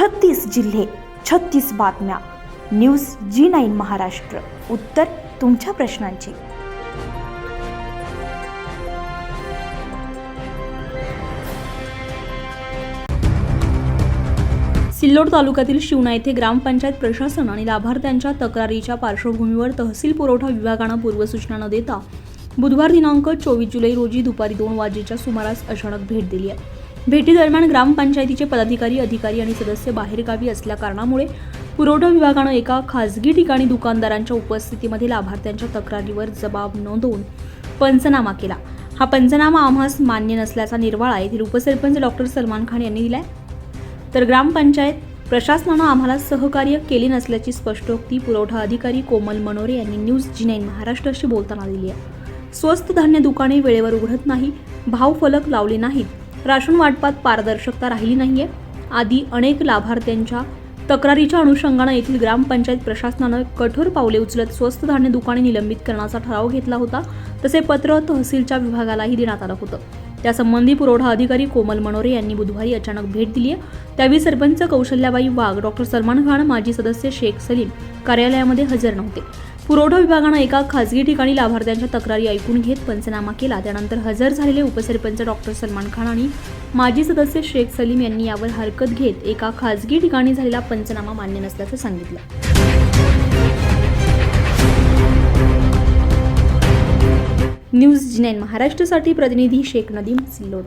छत्तीस जिल्हे छत्तीस बातम्या. News G nine Maharashtra. उत्तर तुमच्या प्रश्नांची. सिल्लोड तालुक्यातील शिवणा येथे ग्रामपंचायत प्रशासन आणि लाभार्थ्यांच्या तक्रारीच्या पार्श्वभूमीवर तहसील पुरवठा विभागानं पूर्वसूचना न देता बुधवार दिनांक चोवीस जुलै रोजी दुपारी दोन वाजेच्या सुमारास अचानक भेट दिली आहे. भेटीदरम्यान ग्रामपंचायतीचे पदाधिकारी अधिकारी आणि सदस्य बाहेरगावी असल्या कारणामुळे पुरवठा विभागानं एका खासगी ठिकाणी दुकानदारांच्या उपस्थितीमध्ये लाभार्थ्यांच्या तक्रारीवर जबाब नोंदवून पंचनामा केला. हा पंचनामा आम्हास मान्य नसल्याचा निर्वाळा येथील उपसरपंच डॉक्टर सलमान खान यांनी दिलाय. तर ग्रामपंचायत प्रशासनानं आम्हाला सहकार्य केले नसल्याची स्पष्टोक्ती पुरवठा अधिकारी कोमल मनोरे यांनी न्यूज जी नाईन महाराष्ट्राशी बोलताना दिली आहे. स्वस्त धान्य दुकाने वेळेवर उघडत नाही भाव फलक लावले नाहीत. राशन वाटपात पारदर्शकता राहिली नाहीये. आदी अनेक लाभार्थ्यांच्या तक्रारीच्या अनुषंगानं येथील ग्रामपंचायत प्रशासनानं कठोर पावले उचलत स्वस्त धान्य दुकाने निलंबित करण्याचा ठराव घेतला होता. तसे पत्र तहसीलच्या विभागालाही देण्यात आलं होतं. त्यासंबंधी पुरवठा अधिकारी कोमल मनोरे यांनी बुधवारी अचानक भेट दिली आहे त्यावेळी सरपंच कौशल्याबाई वाघ डॉक्टर सलमान खान माजी सदस्य शेख सलीम कार्यालयामध्ये हजर नव्हते. पुरवठा विभागानं एका खासगी ठिकाणी लाभार्थ्यांच्या तक्रारी ऐकून घेत पंचनामा केला. त्यानंतर हजर झालेले उपसरपंच डॉक्टर सलमान खान आणि माजी सदस्य शेख सलीम यांनी यावर हरकत घेत एका खासगी ठिकाणी झालेला पंचनामा मान्य नसल्याचं सांगितलं. न्यूज जी नाईन महाराष्ट्रासाठी प्रतिनिधी शेख नदीम सिल्लोड.